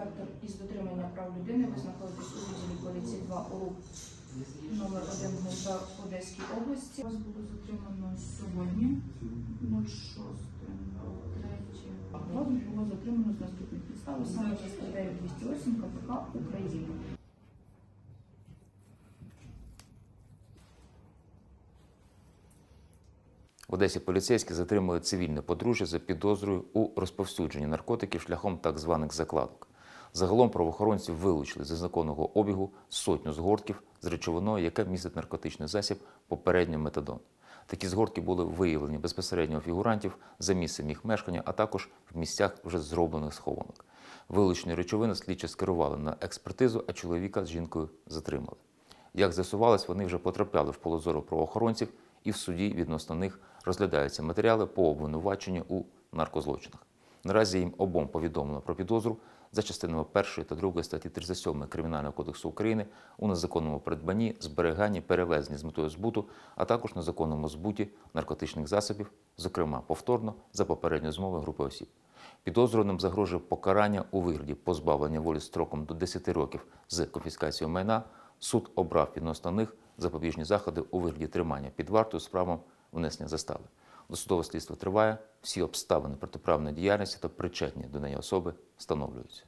інспектор із дотримання прав людини. Ви знаходитесь у відділі поліції 2 ОРУ номер 1 ГУНП в Одеській області. Вас було затримано сьогодні 06 Вас було затримано з наступних підстав, саме за статтею 208 КПК України. В Одесі поліцейські затримали цивільне подружжя за підозрою у розповсюдженні наркотиків шляхом так званих закладок. Загалом правоохоронці вилучили з незаконного обігу сотню згортків з речовиною, яка містить наркотичний засіб попередньо метадон. Такі згортки були виявлені безпосередньо фігурантів за місцем їх мешкання, а також в місцях вже зроблених схованок. Вилучені речовини слідчі скерували на експертизу, а чоловіка з жінкою затримали. Як з'ясувалось, вони вже потрапляли в поле зору правоохоронців, і в суді відносно них розглядаються матеріали по обвинуваченню у наркозлочинах. Наразі їм обом повідомлено про підозру за частинами 1 та 2 статті 37 Кримінального кодексу України у незаконному придбанні, зберіганні, перевезенні з метою збуту, а також незаконному збуті наркотичних засобів, зокрема повторно за попередньою змовою групи осіб. Підозрюваним загрожує покарання у вигляді позбавлення волі строком до 10 років з конфіскацією майна. Суд обрав відносно них запобіжні заходи у вигляді тримання під вартою з правом внесення застави. Досудове слідство триває, всі обставини протиправної діяльності та причетні до неї особи встановлюються.